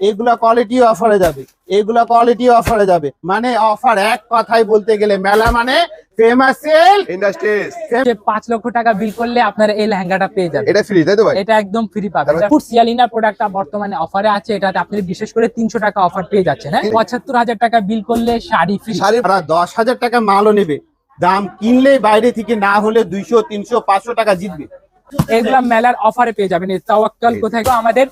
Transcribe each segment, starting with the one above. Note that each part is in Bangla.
এগুলা কোয়ালিটি অফারে যাবে। এগুলা কোয়ালিটি অফারে যাবে। মানে অফার এক কথাই বলতে গেলে মেলা মানে ফেমাস সেল ইন্ডাস্ট্রিজ যে পাঁচ লক্ষ টাকা বিল করলে আপনারা এই লেহেঙ্গাটা পেয়ে যাবেন। এটা ফ্রি তাই তো ভাই? এটা একদম ফ্রি পাবেন। সিয়ালিনা প্রোডাক্টটা বর্তমানে অফারে আছে। এটাতে আপনি বিশেষ করে তিনশো টাকা অফার পেয়ে যাচ্ছেন হ্যাঁ? পঁচাত্তর হাজার টাকা বিল করলে শাড়ি ফ্রি টাকা মালও নেবে। দাম কিনলে বাইরে থেকে না হলে দুইশো তিনশো পাঁচশো টাকা জিতবে। এগুলা মেলার অফারে পেয়ে যাবেন। এই তাওয়াক্কাল কোথায়? আমাদের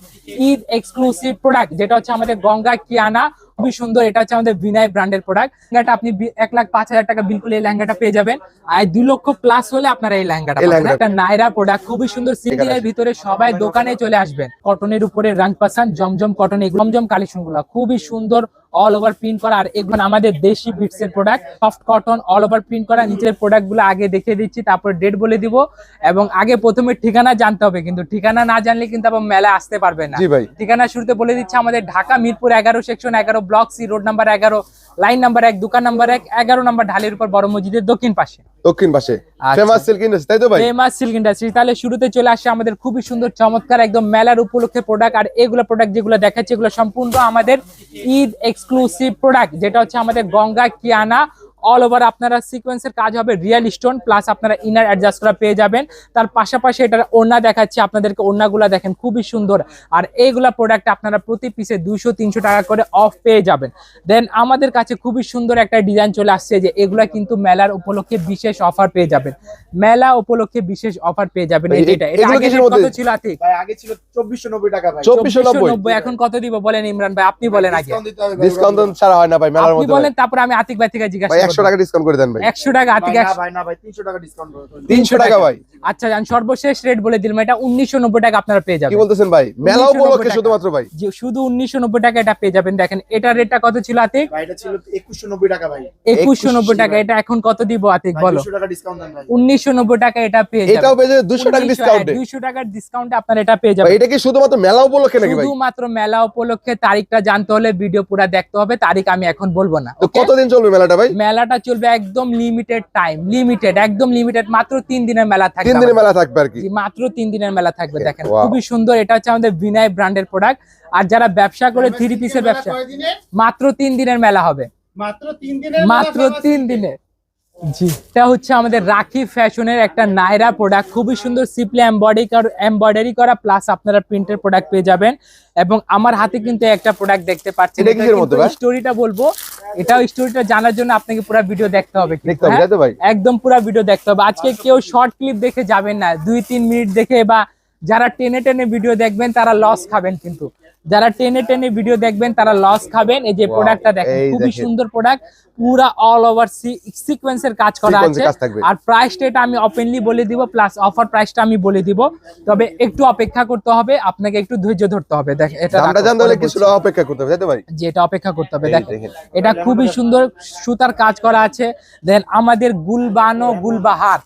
ঈদ এক্সক্লুসিভ প্রোডাক্ট যেটা হচ্ছে আমাদের গঙ্গা কিয়ানা। খুবই সুন্দর এটা হচ্ছে আমাদের বিনয় ব্র্যান্ডের প্রোডাক্ট লেহেঙ্গাটা আপনি এক লাখ পাঁচ হাজার টাকা বিল করলে এই লেহেঙ্গাটা পেয়ে যাবেন। আর দুই লক্ষ প্লাস হলে আপনারা এই লেহেঙ্গাটা একটা নাইরা প্রোডাক্ট খুবই সুন্দর সিঙ্গেলের ভিতরে সবাই দোকানে চলে আসবেন। কটনের উপরে রাং পাসান জমজম কটন এগুলো জমজম কালেকশনগুলো। খুবই সুন্দর অল ওভার প্রিন্ট করা। আর এগুলো আমাদের দেশি বিটস এর product soft cotton all over print করা। নিচের প্রোডাক্টগুলো আগে দেখিয়ে দিচ্ছি তারপর ডেট বলে দিব। এবং আগে প্রথমে ঠিকানা জানতে হবে কিন্তু ঠিকানা না জানলে কিন্তু আবার মেলা আসতে পারবে না। জি ভাই। ঠিকানা শুরুতে বলে দিচ্ছে আমাদের ঢাকা মিরপুর এগারো সেকশন এগারো ব্লক সি রোড নাম্বার এগারো লাইন নাম্বার এক দোকান নাম্বার এক এগারো নাম্বার ঢালের উপর বড় মসজিদের দক্ষিণ পাশে। দক্ষিণ পাশে। ফেমাস সিল্ক ইন্ডাস্ট্রি তাই তো ভাই? ফেমাস সিল্ক ইন্ডাস্ট্রি তাহলে শুরুতে চলে আসে আমাদের খুবই সুন্দর চমৎকার একদম মেলার উপলক্ষে প্রোডাক্ট আর এগুলো প্রোডাক্ট যেগুলো দেখাচ্ছে এগুলো সম্পূর্ণ আমাদের ঈদ এক্সক্লুসিভ প্রোডাক্ট যেটা হচ্ছে আমাদের গঙ্গা কিয়ানা অল ওভার আপনারা সিকোয়েন্সের কাজ হবে রিয়েল স্টোন প্লাস আপনারা ইনার অ্যাডজাস্ট করা পেয়ে যাবেন। তার পাশাপাশি এটার ওড়না দেখাচ্ছি আপনাদেরকে ওড়নাগুলা দেখেন খুবই সুন্দর। আর এইগুলা প্রোডাক্ট আপনারা প্রতি পিসে দুইশো তিনশো টাকা করে অফ পেয়ে যাবেন। দেন আমাদের কাছে খুবই সুন্দর একটা ডিজাইন চলে আসছে যে এগুলা কিন্তু মেলার উপলক্ষে বিশেষ অফার পেয়ে যাবেন। মেলা উপলক্ষে বিশেষ অফার পেয়ে যাবেন। এটা? কত ছিল আতিক? ভাই আগে ছিল চব্বিশশো নব্বই টাকা ভাই। চব্বিশশো নব্বই। 2490 এখন কত দিব বলেন ইমরান ভাই? আপনি বলেন আগে। Discount দিতে হবে ভাই, ডিসকাউন্ট ছাড়া হয় না ভাই মেলার আপনি বলেন তারপর আমি আতিক ভাই থেকে জিজ্ঞাসা একশো টাকা ডিসকাউন্ট করে দেন ভাই। একশো টাকা ভাই আতিক না একশো ভাই না ভাই তিনশো টাকা ডিসকাউন্ট তিনশো টাকা ভাই। আচ্ছা আমি সর্বশেষ রেট বলে দিলাম এটা উনিশশো নব্বই টাকা আপনারা পেয়ে কি বলতেছেন ভাই? মেলা 1990 উপলক্ষে শুধুমাত্র ভাই। যে শুধু উনিশশো নব্বই টাকা এটা পেয়ে যাবেন। দেখেন এটার রেটটা কত ছিল আতিক? ভাই এটা ছিল একুশশো নব্বই টাকা ভাই। একুশশো নব্বই টাকা এটা এখন কত দিব আতিক বলো? দুশো টাকা ডিসকাউন্ট দেন ভাই। উনিশশো নব্বই টাকা এটা পেয়ে এটাও পেয়ে যাবে দুশো টাকা ডিসকাউন্টে দুইশো টাকার ডিসকাউন্টে আপনার এটা পেয়ে যাবেন। এটা কি শুধুমাত্র মেলা উপলক্ষে নাকি ভাই? শুধুমাত্র মেলা উপলক্ষে তারিখটা জানতে হলে ভিডিও পুরো দেখতে হবে তারিখ আমি এখন বলব না কতদিন চলবে মেলাটা ভাই? মেলাটা চলবে একদম লিমিটেড টাইম লিমিটেড একদম লিমিটেড মাত্র তিন দিনের মেলা থাকবে তিন দিনের মেলা থাকবে আর কি। মাত্র তিন দিনের মেলা থাকবে দেখেন খুবই সুন্দর এটা হচ্ছে আমাদের বিনয় ব্র্যান্ডের প্রোডাক্ট আর যারা ব্যবসা করে থ্রি পিসের ব্যবসা মাত্র তিন দিনের মেলা হবে। মাত্র তিন দিনের মাত্র তিন দিনে জি। এটা হচ্ছে আমাদের রাখি ফ্যাশনের একটা নাইরা প্রোডাক্ট খুবই সুন্দর সিপলি এমবডি এমব্রয়ডারি করা প্লাস আপনারা প্রিন্টের প্রোডাক্ট পেয়ে যাবেন। এবং আমার হাতে কিন্তু একটা প্রোডাক্ট দেখতে পাচ্ছেন। এটা স্টোরিটা বলব। এটাও স্টোরিটা জানার জন্য আপনাকে পুরো ভিডিও দেখতে হবে হ্যাঁ? একদম পুরো ভিডিও দেখতে হবে। আজকে কেউ শর্ট ক্লিপ দেখে যাবেন না। দুই তিন মিনিট দেখে বা যারা টেনে টেনে ভিডিও দেখবেন তারা লস খাবেন কিন্তু। যারা টেনে টেনে ভিডিও দেখবেন তারা লস খাবেন। এই যে প্রোডাক্টটা দেখেন খুবই সুন্দর প্রোডাক্ট পুরা অল ওভার সিকোয়েন্সের কাজ করা আছে। আর প্রাইসটা এটা আমি ওপেনলি বলে দিব প্লাস অফার প্রাইসটা আমি বলে দিব। তবে একটু অপেক্ষা করতে হবে আপনাকে একটু ধৈর্য ধরতে হবে। দেখ এটা জানতে হলে অপেক্ষা করতে হবে তাই তো ভাই? যে এটা অপেক্ষা করতে হবে। দেখেন দেখেন। এটা খুবই সুন্দর সুতার কাজ করা আছে। দেন আমাদের গুলবানো গুলবাহার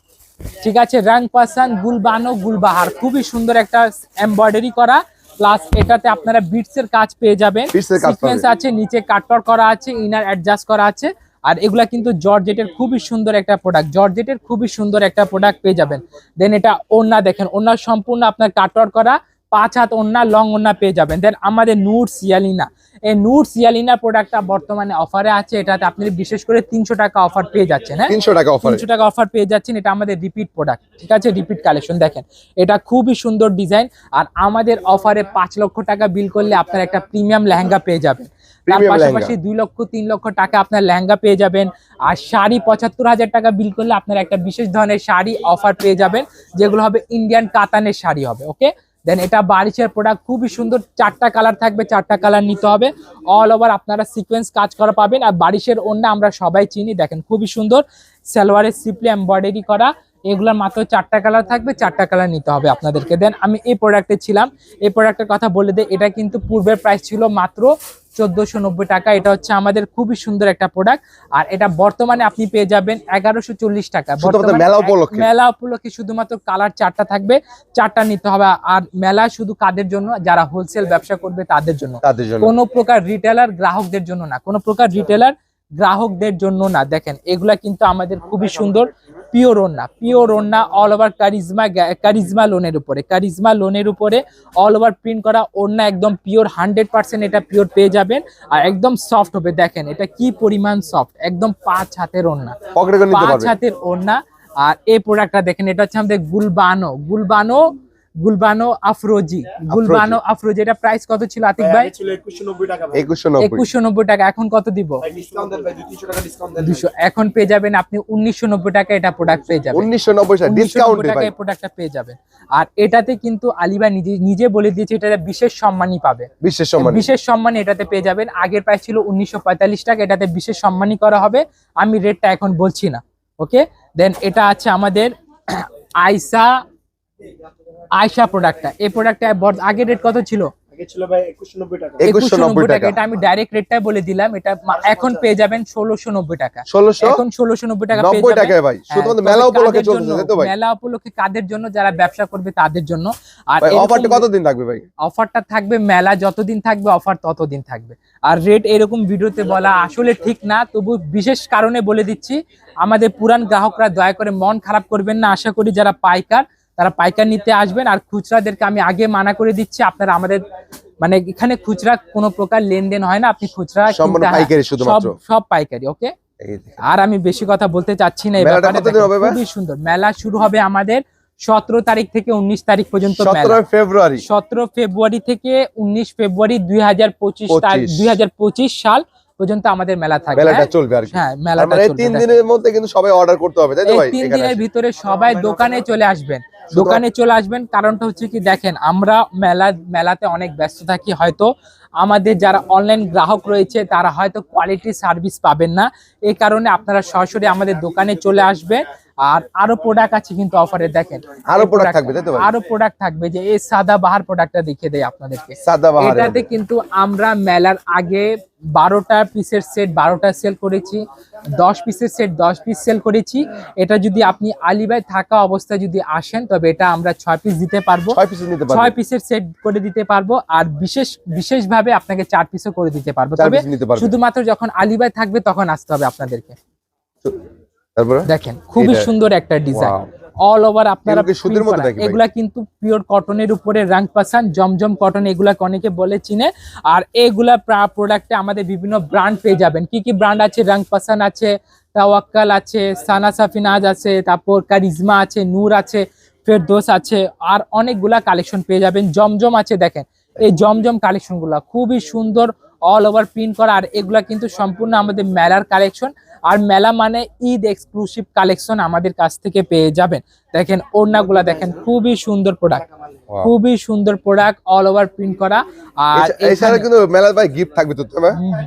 ঠিক আছে? রং পাসান গুলবানো গুলবাহার খুবই সুন্দর একটা এমব্রয়ডারি করা। প্লাস এটাতে আপনারা বিটস এর কাজ পেয়ে যাবেন। সিকোয়েন্স আছে নিচে কাটটর করা আছে ইনার অ্যাডজাস্ট করা আছে। আর এগুলা কিন্তু জর্জেটের খুবই সুন্দর একটা প্রোডাক্ট জর্জেটের খুবই সুন্দর একটা প্রোডাক্ট পেয়ে যাবেন। দেন এটা ওন্না দেখেন ওন্না সম্পূর্ণ আপনার কাটটর করা। পাঁচ হাত ওন্না লং ওন্না পেয়ে যাবেন। দেন আমাদের নূর সিয়ালিনা। এই নূর সিয়ালিনা প্রোডাক্টটা বর্তমানে অফারে আছে। এটাতে আপনি বিশেষ করে তিনশো টাকা অফার পেয়ে যাচ্ছেন হ্যাঁ? তিনশো টাকা অফার তিনশো টাকা অফার পেয়ে যাচ্ছেন। এটা আমাদের রিপিট প্রোডাক্ট ঠিক আছে? রিপিট কালেকশন দেখেন। এটা খুবই সুন্দর ডিজাইন আর আমাদের অফারে পাঁচ লক্ষ টাকা বিল করলে আপনার একটা প্রিমিয়াম লেহেঙ্গা পেয়ে যাবেন। তার পাশাপাশি দুই লক্ষ তিন লক্ষ টাকা আপনার লেহেঙ্গা পেয়ে যাবেন। আর শাড়ি পঁচাত্তর হাজার টাকা বিল করলে আপনার একটা বিশেষ ধরনের শাড়ি অফার পেয়ে যাবেন যেগুলো হবে ইন্ডিয়ান কাতানের শাড়ি হবে ওকে দেন এটা বারিশের প্রোডাক্ট খুবই সুন্দর, চারটা কালার থাকবে, চারটা কালার নিতে হবে। অল ওভার আপনারা সিকোয়েন্স কাজ করা পাবেন। আর বারিশের অন্য আমরা সবাই চিনি, দেখেন খুবই সুন্দর। সালোয়ারের সিপলি এমব্রয়ডারি করা। এগুলোর মাত্র চারটা কালার থাকবে চারটা কালার নিতে হবে আপনাদেরকে। দেন আমি এই প্রোডাক্টে ছিলাম। এই প্রোডাক্টের কথা বলে দিই এটা কিন্তু পূর্বের প্রাইস ছিল মাত্র চোদ্দশো নব্বই টাকা। এটা হচ্ছে আমাদের খুবই সুন্দর একটা প্রোডাক্ট আর এটা বর্তমানে আপনি পেয়ে যাবেন এগারোশো চল্লিশ টাকা। মেলা উপলক্ষে। মেলা উপলক্ষে শুধুমাত্র কালার চারটা থাকবে চারটা নিতে হবে। আর মেলা শুধু কাদের জন্য? যারা হোলসেল ব্যবসা করবে তাদের জন্য। কোনো প্রকার রিটেলার গ্রাহকদের জন্য না। কোনো প্রকার রিটেলার গ্রাহকদের জন্য না। দেখেন এগুলা কিন্তু আমাদের খুবই সুন্দর। পিওর ওন্না পিওর ওন্না অল ওভার কারিজমা কারিজমা লোনের উপরে। কারিজমা লোনের উপরে অল ওভার প্রিন্ট করা ওন্না একদম পিওর হান্ড্রেড পার্সেন্ট এটা পিওর পেয়ে যাবেন। আর একদম সফট হবে। দেখেন এটা কি পরিমাণ সফট একদম পাঁচ হাতের ওন্না পাঁচ হাতের ওড়না আর এই প্রোডাক্টটা দেখেন এটা হচ্ছে আমাদের গুলবানো। গুলবানো গুলবানো আফরোজি। গুলবানো আফরোজি এটা প্রাইস কত ছিল আতিক ভাই ছিল একুশশো নব্বই টাকা এখন কত দিব? ভাই ডিসকাউন্ট দেন ভাই দুই তিনশো টাকা ডিসকাউন্ট দেন দুশো এখন পেয়ে যাবেন আপনি উনিশশো নব্বই টাকা এটা প্রোডাক্ট পেয়ে যাবেন। উনিশশো নব্বই টাকা 1990 ডিসকাউন্টে ভাই। এই প্রোডাক্টটা পেয়ে যাবেন। আর এটাতে কিন্তু আলিবা নিজে নিজে বলে দিয়েছে এটা বিশেষ সম্মানই পাবে। বিশেষ সম্মান বিশেষ সম্মান এটাতে পেয়ে যাবেন। আগের প্রাইস ছিল উনিশশো পঁয়তাল্লিশ টাকা এটাতে বিশেষ সম্মানই করা হবে। আমি রেটটা এখন বলছি না ওকে দেন এটা আছে আমাদের আইসা আয়সা প্রোডাক্টটা এই প্রোডাক্টটা আগের রেট কত ছিল? আগে আমি ডাইরেক্ট রেটটা বলে দিলাম। এটা এখন পেয়ে যাবেন ষোলোশো নব্বই টাকা। ষোলোশো? এখন ষোলোশো নব্বই টাকা হ্যাঁ, শুধুমাত্র তবে মেলা উপলক্ষে জন্য? তাই তো ভাই? মেলা উপলক্ষে কাদের জন্য? যারা ব্যবসা করবে তাদের জন্য। আর অফারটা কতদিন থাকবে ভাই? অফারটা থাকবে মেলা যতদিন থাকবে অফার ততদিন থাকবে। আর রেট এরকম ভিডিওতে বলা আসলে ঠিক না তবু বিশেষ কারণে বলে দিচ্ছি আমাদের পুরান গ্রাহকরা দয়া করে মন খারাপ করবেন না। আশা করি যারা পাইকার তারা পাইকার নিতে আসবেন আর খুচরাদেরকে আমি আগে মানা করে দিচ্ছি। আপনারা আমাদের মানে এখানে খুচরা কোনো প্রকার লেনদেন হয় না। আপনি খুচরা সব পাইকারি ওকে? আর আমি বেশি কথা বলতে চাচ্ছি না? খুবই সুন্দর। মেলা শুরু হবে আমাদের সতেরো তারিখ থেকে উনিশ তারিখ পর্যন্ত ফেব্রুয়ারি। সতেরো ফেব্রুয়ারি থেকে উনিশ ফেব্রুয়ারি দুই হাজার পঁচিশ তারিখ 25 দুই হাজার পঁচিশ সাল পর্যন্ত আমাদের মেলা থাকবে। মেলাটা হ্যাঁ? চলবে আর হ্যাঁ মেলাটা চলবে, তিন দিনের মধ্যে কিন্তু সবাই অর্ডার করতে হবে তাই তো ভাই? তিন দিনের ভিতরে সবাই দোকানে চলে আসবেন। দোকানে চলে আসবেন। কারণটা হচ্ছে কি দেখেন আমরা মেলা মেলাতে অনেক ব্যস্ত থাকি হয়তো আমাদের যারা অনলাইন গ্রাহক রয়েছে তারা হয়তো কোয়ালিটি সার্ভিস পাবেন না। এই কারণে আপনারা সরাসরি আমাদের দোকানে চলে আসবেন আর আরও প্রোডাক্ট আছে কিন্তু অফারে দেখেন। আরও product- থাকবে, তাই তো আরও প্রোডাক্ট থাকবে যে এই সাদা বাহার প্রোডাক্টটা দেখিয়ে দেয় আপনাদেরকে। সাদা বাহারে এটাতে কিন্তু আমরা মেলার আগে বারোটা পিসের সেট বারোটা সেল করেছি। দশ পিসের সেট দশ পিস সেল করেছি। এটা যদি আপনি আলিবাই থাকা অবস্থায় যদি আসেন তবে এটা আমরা ছয় পিস দিতে পারব। ছয় পিস নিতে ছয় পারবে পিসের সেট করে দিতে পারব। আর বিশেষ বিশেষভাবে আপনাকে চার পিসও করে দিতে পারব। তবে। শুধুমাত্র যখন আলিবাই থাকবে তখন আসতে হবে আপনাদেরকে। তারপরে? দেখেন খুবই সুন্দর একটা ডিজাইন অল ওভার আপনারা এগুলো সুতির মধ্যে নাকি এগুলা কিন্তু পিওর কটনের উপরে রাং পাসান জমজম কটন এগুলাকে অনেকে বলে চিনে। আর এগুলা প্রোডাক্টে আমাদের বিভিন্ন ব্র্যান্ড পেয়ে যাবেন। কি কি ব্র্যান্ড আছে? রাং পাসান আছে তাওয়াক্কাল আছে সানা সাফিনাজ আছে তারপর কারিজমা আছে নূর আছে ফেরদোস আছে আর অনেকগুলা কালেকশন পেয়ে যাবেন। জমজম আছে দেখেন। এই জমজম কালেকশনগুলা। খুবই সুন্দর অল ওভার প্রিন্ট করা। আর এগুলা কিন্তু সম্পূর্ণ আমাদের মেলার কালেকশন আর মেলা মানে ঈদ এক্সক্লুসিভ কালেকশন আমাদের কাছ থেকে পেয়ে যাবেন। দেখেন ওড়নাগুলা দেখেন খুবই সুন্দর প্রোডাক্ট খুবই সুন্দর প্রোডাক্ট অল ওভার প্রিন্ট করা। আর এছা- এছাড়া কিন্তু মেলার ভাই গিফট থাকবে তো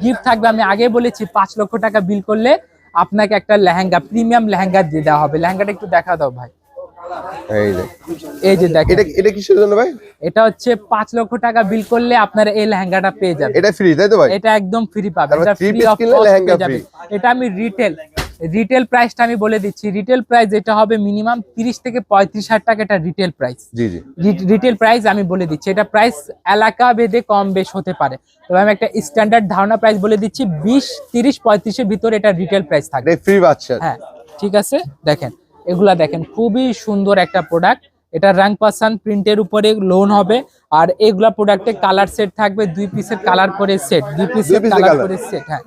গিফট থাকবে। আমি আগে বলেছি পাঁচ লক্ষ টাকা বিল করলে আপনাকে একটা লেহেঙ্গা প্রিমিয়াম লেহেঙ্গা দিয়ে দেওয়া হবে। লেহেঙ্গাটা একটু দেখা দাও ভাই। এই যে। এই যে দেখেন। এটা এটা কিসের জন্য ভাই? এটা হচ্ছে লক্ষ টাকা বিল করলে আপনারা এই লেহেঙ্গাটা পেয়ে যাবেন। এটা ফ্রি তাই তো ভাই? এটা একদম ফ্রি পাবেন। এটা ফ্রি অফ লেহেঙ্গা পেয়ে এটা আমি রিটেল রিটেল প্রাইসটা আমি বলে দিচ্ছি। রিটেল প্রাইস এটা হবে মিনিমাম তিরিশ থেকে পঁয়ত্রিশ হাজার টাকা এটা রিটেল প্রাইস জি জি। রিটেল প্রাইস আমি বলে দিচ্ছি। এটা প্রাইস এলাকা ভেদে কম বেশ হতে পারে। তবে আমি একটা স্ট্যান্ডার্ড ধারণা প্রাইস বলে দিচ্ছি। বিশ তিরিশ পঁয়ত্রিশের ভিতরে এটা রিটেল প্রাইস থাকবে। এটা ফ্রি বাচ্চা হ্যাঁ ঠিক আছে? দেখেন। এগুলা দেখেন খুবই সুন্দর একটা প্রোডাক্ট এটা রাং পাসান প্রিন্টের উপরে লোন হবে আর এগুলা প্রোডাক্টে কালার সেট থাকবে দুই পিসের কালার করে সেট দুই পিসের কালার করে সেট হ্যাঁ।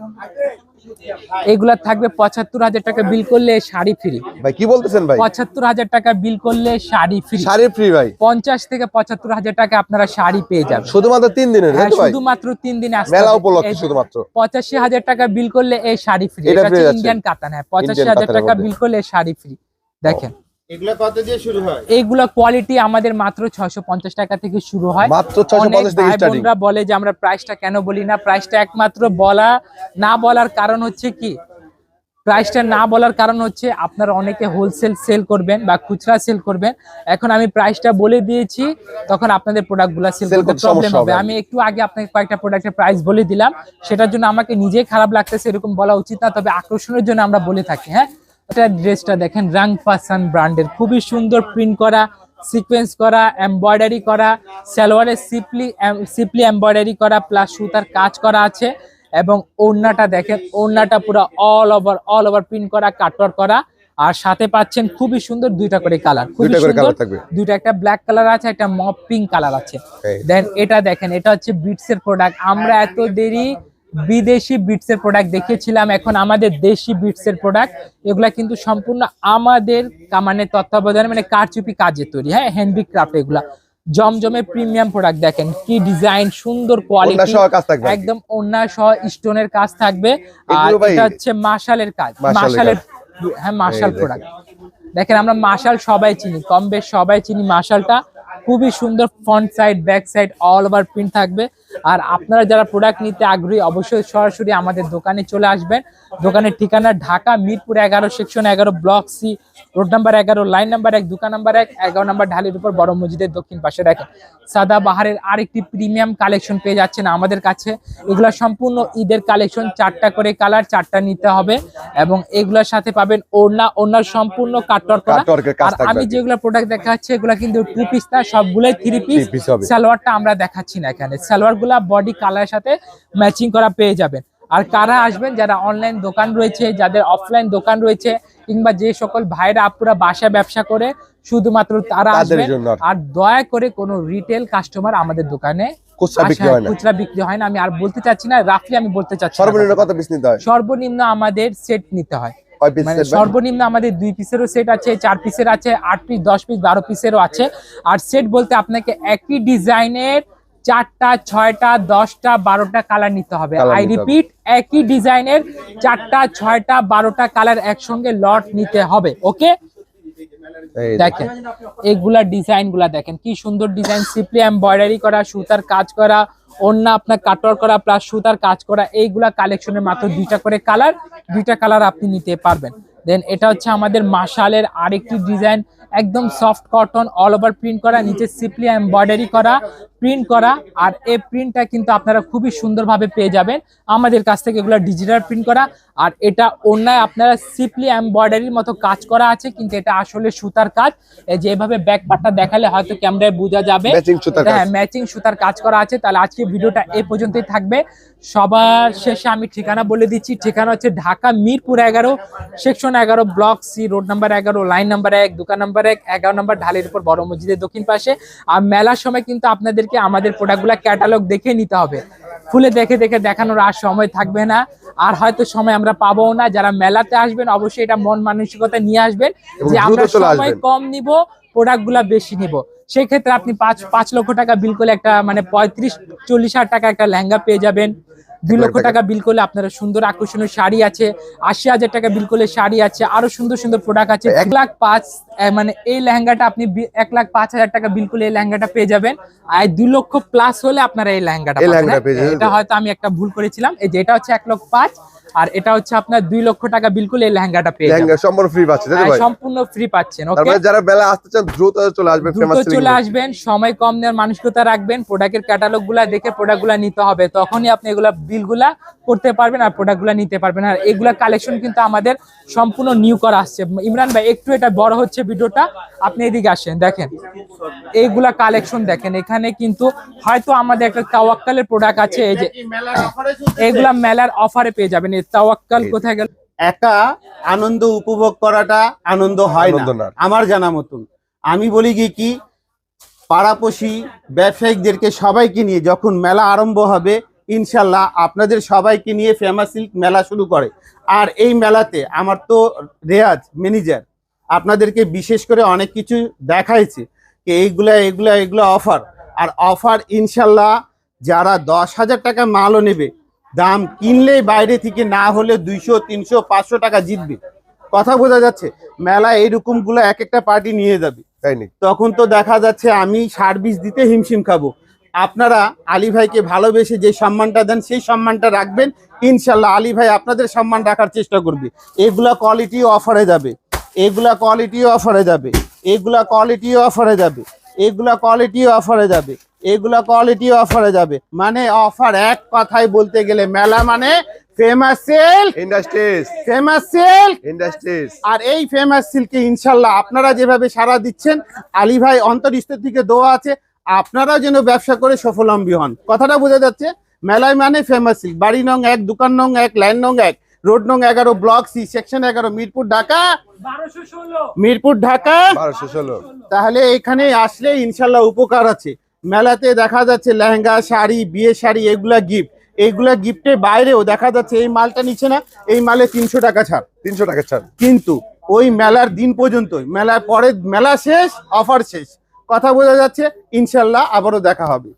এগুলা থাকবে পঁচাত্তর হাজার টাকা বিল করলে শাড়ি ফ্রি ভাই কি বলতেছেন ভাই? পঁচাত্তর হাজার টাকা বিল করলে শাড়ি ফ্রি শাড়ি ফ্রি ভাই। পঞ্চাশ থেকে পঁচাত্তর হাজার টাকা আপনারা শাড়ি পেয়ে যাবেন। শুধুমাত্র তিন দিনের হ্যাঁ শুধুমাত্র তিন দিনে মেলা। উপলক্ষে শুধুমাত্র। পঁচাশি হাজার টাকা বিল করলে এই শাড়ি ফ্রি এটা এটা হচ্ছে ইন্ডিয়ান কাতান হ্যাঁ পঁচাশি হাজার টাকা বিল করলে শাড়ি ফ্রি দেখেন। এগুলো কত দিয়ে শুরু হয়? এইগুলা কোয়ালিটি আমাদের মাত্র ছয়শো পঞ্চাশ টাকা থেকে শুরু হয়। মাত্র 650 থেকে ভাই বলে যে আমরা প্রাইসটা কেন বলি না? প্রাইসটা একমাত্র বলা না বলার কারণ হচ্ছে কি? প্রাইসটা না বলার কারণ হচ্ছে আপনারা অনেকে হোলসেল সেল করবেন বা খুচরা সেল করবেন। এখন আমি প্রাইসটা বলে দিয়েছি তখন আপনাদের প্রোডাক্টগুলো সেল করতে প্রবলেম হবে। হবে। আমি একটু আগে আপনাকে কয়েকটা প্রোডাক্টের প্রাইস বলে দিলাম। সেটার জন্য আমাকে নিজেই খারাপ লাগতেছে এরকম বলা উচিত না তবে আকর্ষণের জন্য আমরা বলে থাকি হ্যাঁ? এটা ড্রেসটা দেখেন রাং পাসান ব্র্যান্ডের খুবই সুন্দর প্রিন্ট করা সিকোয়েন্স করা এমব্রয়ডারি করা সালোয়ারে সিপলি সিপলি এমব্রয়ডারি করা প্লাস সুতার কাজ করা আছে। এবং ওড়নাটা দেখেন ওড়নাটা পুরো all over all over print করা কাটওয়ার করা। আর সাথে পাচ্ছেন খুবই সুন্দর দুইটা করে কালার খুবই সুন্দর। কালার দুইটা একটা ব্ল্যাক কালার আছে একটা মপ পিঙ্ক কালার আছে। দেন এটা দেখেন এটা হচ্ছে বিটস এর প্রোডাক্ট আমরা এত দেরি বিদেশি বিটস এর প্রোডাক্ট দেখিয়েছিলাম। এখন আমাদের দেশি বিটস এর প্রোডাক্ট এগুলা কিন্তু সম্পূর্ণ আমাদের কা- মানে তত্ত্বাবধানে মানে কারচুপি কাজে তৈরি। হ্যাঁ হ্যান্ডবিক ক্রাফট এগুলা। জমজমে প্রিমিয়াম প্রোডাক্ট দেখেন কি ডিজাইন সুন্দর কোয়ালিটি একদম অন্যা সহ স্টোনের কাজ থাকবে। আর এটা হচ্ছে মাশালের কাজ। মাশালের মাশালের হ্যাঁ মাশাল প্রোডাক্ট দেখেন আমরা মাশাল সবাই চিনি কম বেশ সবাই চিনি মাশালটা। খুবই সুন্দর front side back side all over print থাকবে। আর আপনারা যারা প্রোডাক্ট নিতে আগ্রহী, অবশ্যই সরাসরি আমাদের দোকানে চলে আসবেন। দোকানের ঠিকানা ঢাকা মিরপুর এগারো সেকশন এগারো ব্লক সি রোড নাম্বার এগারো লাইন নাম্বার এক, দোকান নাম্বার এক, এগারো নাম্বার ঢালির উপর বড় মসজিদের দক্ষিণ পাশে দেখেন সাদা বাহারের আরেকটি প্রিমিয়াম কালেকশন পেয়ে যাচ্ছেন আমাদের কাছে। এগুলো সম্পূর্ণ ঈদের কালেকশন চারটা করে কালার চারটা নিতে হবে। এবং এগুলোর সাথে পাবেন ওড়না ওড়নার সম্পূর্ণ কাটওয়ার করা। আর আমি যেগুলো প্রোডাক্ট দেখাচ্ছি এগুলো কিন্তু টু পিস না সবগুলোই থ্রি পিস। সালোয়ারটা আমরা দেখাচ্ছি না এখানে। সালোয়ারগুলা বডি কালারের সাথে ম্যাচিং করা পেয়ে যাবেন। আর কারা আসবেন? যারা অনলাইন দোকান রয়েছে যাদের অফলাইন দোকান রয়েছে কিংবা যে সকল ভাইরা আপুরা বাসা ব্যবসা করে শুধুমাত্র তারা আসবেন। আর দয়া করে কোনো রিটেল কাস্টমার আমাদের দোকানে খুচরা বিক্রি হয় না। খুচরা বিক্রি হয় না। আমি আর বলতে চাচ্ছি না রাফলি আমি বলতে চাচ্ছি সর্বনিম্ন কত পিস নিতে হয়? সর্বনিম্ন আমাদের সেট নিতে হয়। মানে সর্বনিম্ন আমাদের দুই পিসেরও সেট আছে চার পিসের আছে আট পিস দশ পিস বারো পিসেরও আছে। আর সেট বলতে আপনাকে একই ডিজাইনের চারটা ছয়টা দশটা বারোটা কালার নিতে হবে। আই রিপিট একই ডিজাইনের চারটা ছয়টা বারোটা কালার একসঙ্গে লট নিতে হবে ওকে দেখেন এগুলা ডিজাইনগুলা দেখেন কি সুন্দর ডিজাইন সিম্পলি এমব্রয়ডারি করা সুতার কাজ করা অন্য আপনার কাটর করা প্লাস সুতার কাজ করা এইগুলা কালেকশনের মাত্র দুইটা করে কালার দুইটা কালার আপনি নিতে পারবেন। দেন এটা হচ্ছে আমাদের মাশালের আরেকটি ডিজাইন একদম soft cotton all over print করা নিচে সিম্পলি এমব্রয়ডারি করা প্রিন্ট করা আর এই প্রিন্টটা কিন্তু আপনারা খুবই সুন্দরভাবে পেয়ে যাবেন। আমাদের কাছ থেকে এগুলো ডিজিটাল প্রিন্ট করা আর এটা অন্যায় আপনারা সিম্পলি এমব্রয়ডারির মতো কাজ করা আছে কিন্তু এটা আসলে সুতার কাজ। এই যে এভাবে ব্যাক পার্টটা দেখালে হয়তো ক্যামেরায় বোঝা যাবে। হ্যাঁ ম্যাচিং সুতার কাজ করা আছে। তাহলে আজকে ভিডিওটা এই পর্যন্তই থাকবে। সবার শেষে আমি ঠিকানা বলে দিচ্ছি। ঠিকানা হচ্ছে ঢাকা মিরপুর এগারো সেকশন এগারো ব্লক সি রোড নাম্বার এগারো লাইন নাম্বার এক দোকান নাম্বার এক এগারো নাম্বার ঢালের উপর বড় মসজিদের দক্ষিণ পাশে। আর মেলার সময় কিন্তু আপনাদেরকে আমাদের প্রোডাক্টগুলো ক্যাটালগ দেখে নিতে হবে। খুলে দেখে দেখে দেখানোর আর সময় থাকবে না। আর হয়তো সময় আমরা পাবো না। যারা মেলাতে আসবেন অবশ্যই এটা মন মানসিকতা নিয়ে আসবেন যে আমরা সময় কম নিব প্রোডাক্টগুলা বেশি নিব। সেক্ষেত্রে আপনি পাঁচ পাঁচ লক্ষ টাকা বিল করলে একটা মানে পঁয়ত্রিশ চল্লিশ হাজার টাকা একটা লেহেঙ্গা পেয়ে যাবেন। দুই লক্ষ টাকা বিল করলে আপনারা সুন্দর আকর্ষণীয় শাড়ি আছে আশি হাজার টাকা বিল করলে শাড়ি আছে আরও সুন্দর সুন্দর প্রোডাক্ট আছে। এক লাখ পাঁচ মানে এই লেহেঙ্গাটা আপনি এক লাখ পাঁচ হাজার টাকা বিল করলে এই লেহেঙ্গাটা পেয়ে যাবেন। আর দুই লক্ষ প্লাস হলে আপনারা এই লেহেঙ্গাটা হ্যাঁ? এটা হয়তো আমি একটা ভুল করেছিলাম। এই যে এটা হচ্ছে এক লক্ষ পাঁচ। আর এটা হচ্ছে আপনার দুই লক্ষ টাকা বিল করলে এই লেহেঙ্গাটা পেয়ে লেহেঙ্গা সম্পূর্ণ ফ্রি পাচ্ছে তাই তো হ্যাঁ, ভাই? সম্পূর্ণ ফ্রি পাচ্ছেন ওকে তারপরে যারা বেলা আসতে চান দ্রুত চলে আসবেন দ্রুত চলে আসবেন সময় কম নেওয়ার মানসিকতা রাখবেন প্রোডাক্টের ক্যাটালগগুলা দেখে প্রোডাক্টগুলা নিতে হবে তখনই আপনি এগুলা বিলগুলা করতে পারবেন আর প্রোডাক্টগুলা নিতে পারবেন। আর এগুলা কালেকশন কিন্তু আমাদের সম্পূর্ণ নিউ করা আসছে। ইমরান ভাই একটু এটা বড় হচ্ছে ভিডিওটা আপনি এদিকে আসেন দেখেন। এইগুলা কালেকশন দেখেন এখানে কিন্তু হয়তো আমাদের একটা তাওয়াক্কালের প্রোডাক্ট আছে এই যে এগুলা মেলার অফারে পেয়ে যাবেন। তাওয়াক্কাল কোথায় গেল? একা আনন্দ উপভোগ করাটা আনন্দ হয় না। আমার জানা মতন। আমি বলি কি কি পাড়াপশি ব্যবসায়িকদেরকে সবাইকে নিয়ে যখন মেলা আরম্ভ হবে ইনশাল্লাহ আপনাদের সবাইকে নিয়ে ফেমাস সিল্ক মেলা শুরু করে। আর এই মেলাতে আমার তো রেয়াজ ম্যানেজার আপনাদেরকে বিশেষ করে অনেক কিছু দেখাইছে যে এইগুলা এগুলা এগুলা অফার আর অফার ইনশাল্লাহ যারা দশ হাজার টাকা মালও নেবে দাম কিনলেই বাইরে থেকে না হলে দুইশো তিনশো পাঁচশো টাকা জিতবে। কথা বোঝা যাচ্ছে মেলা এইরকমগুলো এক একটা পার্টি নিয়ে যাবে তখন তো দেখা যাচ্ছে আমি সার্ভিস দিতে হিমশিম খাব। আপনারা আলী ভাইকে ভালোবেসে যে সম্মানটা দেন সেই সম্মানটা রাখবেন। ইনশাল্লাহ আলী ভাই আপনাদের সম্মান রাখার চেষ্টা করবে। এগুলা কোয়ালিটি অফারে যাবে। এগুলা কোয়ালিটি অফারে যাবে। এগুলা কোয়ালিটি অফারে যাবে। এগুলা কোয়ালিটি অফারে যাবে। এগুলা কোয়ালিটি অফারে যাবে। মানে অফার এক কথায় বলতে গেলে মেলা মানে famous sale industries famous sale industries আর এই ফেমাস সিল্কে ইনশাল্লাহ আপনারা যেভাবে সারা দিচ্ছেন আলী ভাই অন্তরিস্তর থেকে দোয়া আছে আপনারা যেন ব্যবসা করে সফলাম্বী হন। কথাটা বোঝা যাচ্ছে মেলায় মানে ফেমাস সিল্ক বাড়ি নং এক দোকান নং এক লাইন নং এক রোড নং এগারো ব্লক সি সেকশন এগারো মিরপুর ঢাকা। মিরপুর ঢাকা। তাহলে এখানে আসলে ইনশাল্লাহ উপকার আছে। মেলাতে দেখা যাচ্ছে লেহেঙ্গা শাড়ি বিয়ে শাড়ি এগুলা গিফট এইগুলা গিফটের বাইরেও দেখা যাচ্ছে এই মালটা নিচ্ছে না এই মালে তিনশো টাকা ছাড়। তিনশো টাকা ছাড়। কিন্তু ওই মেলার দিন পর্যন্ত মেলার পরে মেলা শেষ অফার শেষ। কথা বোঝা যাচ্ছে ইনশাল্লাহ আবারও দেখা হবে।